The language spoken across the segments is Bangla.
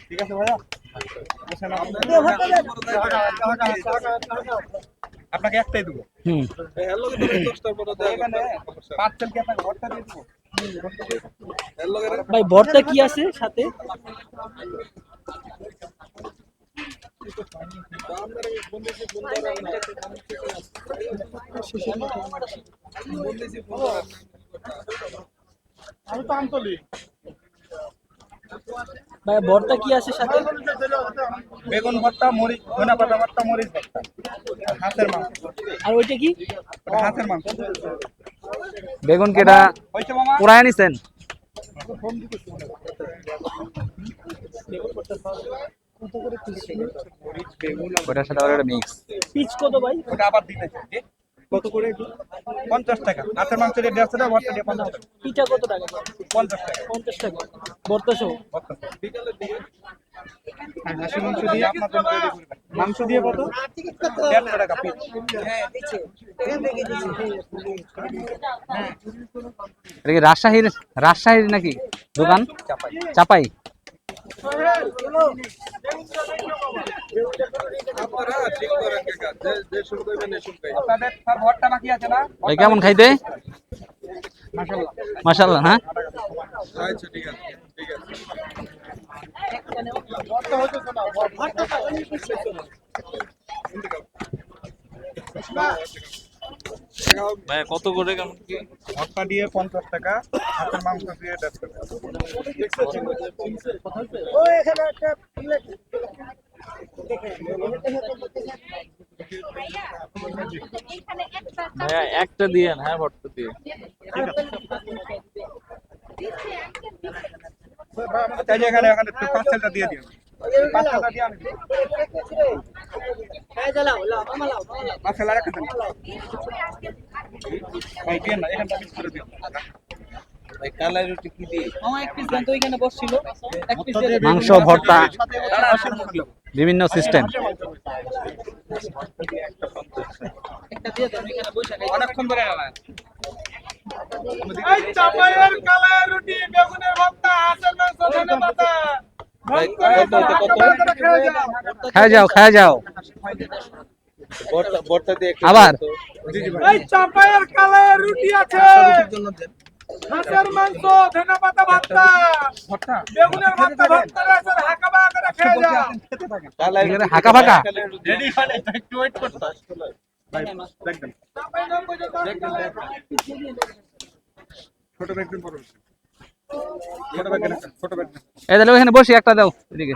ঠিক আছে ভাইয়া আপনাকে একটাই দেবো। ভাই ভর্তা কি আছে সাথে? আমি তো আমতলি ভাই ভর্তা কি আছে সাথে? বেগুন ভর্তা মরিচ ধনা পাতা ভর্তা মরিচ ভর্তা। আর মাংস। আর ওইটা কি? ওটা হাঁসের মাংস। বেগুন কেটা পুরাই নিছেন মরিচ বেগুন ওটার সাথে মিক্স পিচ কত ভাই? ওটা আবার দিতে? কত করে? পঞ্চাশ টাকা। হাঁসের মাংস দিয়ে দেড়শো টাকা ভর্তা দিয়ে পঞ্চাশ টাকা। পিঠা কত টাকা? পঞ্চাশ টাকা। পঞ্চাশ টাকা। ভর্তা সহ? ভর্তা হাঁসের মাংস দিয়ে আপনার জন্য তৈরি করবেন। মাংস দিয়ে কত? দেড়শো টাকা পিস। এটা কি রাজশাহীর রাজশাহীর নাকি দোকান? চাপাই। আপনাদের স্যার ভর্তা বাকি আছে না ভাই কেমন খাইতে? মাশাল্লাহ হ্যাঁ? ভাই কত করে কেমন? কি ভর্তা দিয়ে পঞ্চাশ টাকা হাঁসের মাংস দিয়ে দেড়শো টাকা। ভাইয়া একটা দিয়ে হ্যাঁ ভর্তা দিয়ে। এখানে এখানে একটু পার্সেলটা দিয়ে দিন দিয়ে আমি পার্সেল আর একটা দেন ভাই দিয়ে না এখানটা মিক্স করে দিন ভাই কালাই রুটি কি দিয়ে আমার এক পিস দেন তো ওইখানে বসছিল এক পিস মাংস ভর্তা বিভিন্ন সিস্টেম একটা দিয়ে দেন ওইখানে বসে খাই অনেকক্ষণ ধরে আলাদা এই চাপায়ের কালাই রুটি বেগুনের ভর্তা হাঁসের মাংস ধনে পাতা ভাই কত কত খায় যাও খায় যাও ভর্তা ভর্তা দিয়ে একটু আবার? এই চাপায়ের কালাই রুটি আছে। হাঁসের মাংস ধনে পাতা ভর্তা। বেগুনের ভর্তা ভর্তা আছে হাকা বাকা করে খেয়ে যা এখানে হাঁকা ফাঁকা? রেডি মানে একটু ওয়েট করতে ছোট ব্যাগ দিন বড় ওখানে বসি একটা দাও এদিকে।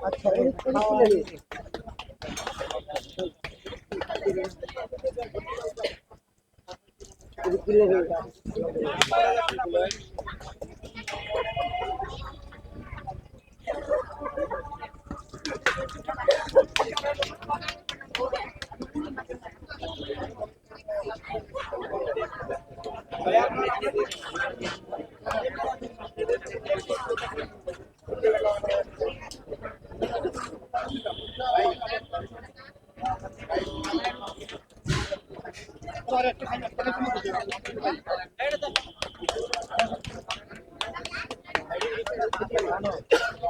আচ্ছা I don't know.